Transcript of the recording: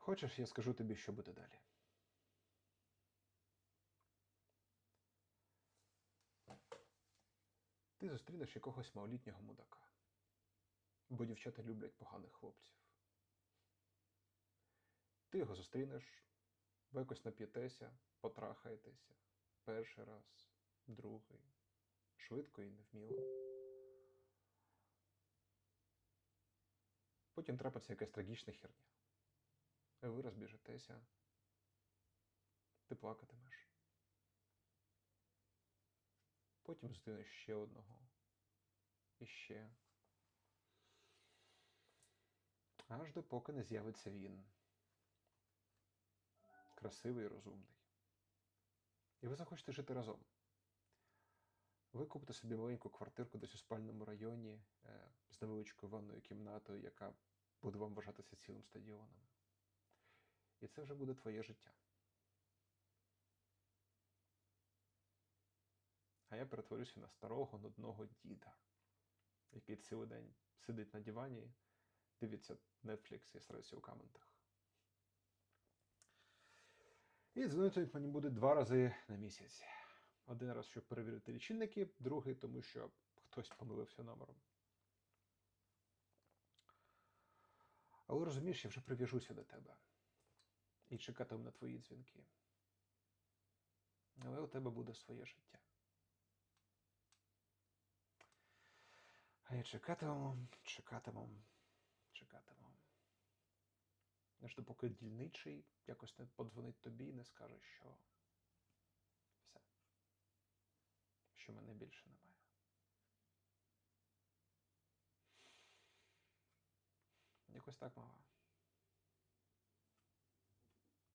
Хочеш, я скажу тобі, що буде далі. Ти зустрінеш якогось малолітнього мудака. Бо дівчата люблять поганих хлопців. Ти його зустрінеш, ви якось нап'єтеся, потрахаєтеся. Перший раз, другий, швидко і невміло. Потім трапиться якась трагічна херня. Ви розбіжетеся, ти плакатимеш. Потім зустрінеш ще одного. І ще. Аж допоки не з'явиться він. Красивий і розумний. І ви захочете жити разом. Ви купите собі маленьку квартирку десь у спальному районі е, з невеличкою ванною кімнатою, яка буде вам вважатися цілим стадіоном. І це вже буде твоє життя. А я перетворюся на старого нудного діда, який цілий день сидить на дивані, дивиться Netflix і срається у коментах. І дзвонити мені буде два рази на місяць. Один раз, щоб перевірити лічильники, другий, тому що хтось помилився номером. Але розумієш, я вже прив'яжуся до тебе і чекатиму на твої дзвінки. Але у тебе буде своє життя. А я чекатиму, чекатиму, чекатиму. Аж допоки дільничий якось не подзвонить тобі і не скаже, що все, що мене більше немає. Якось так, мала.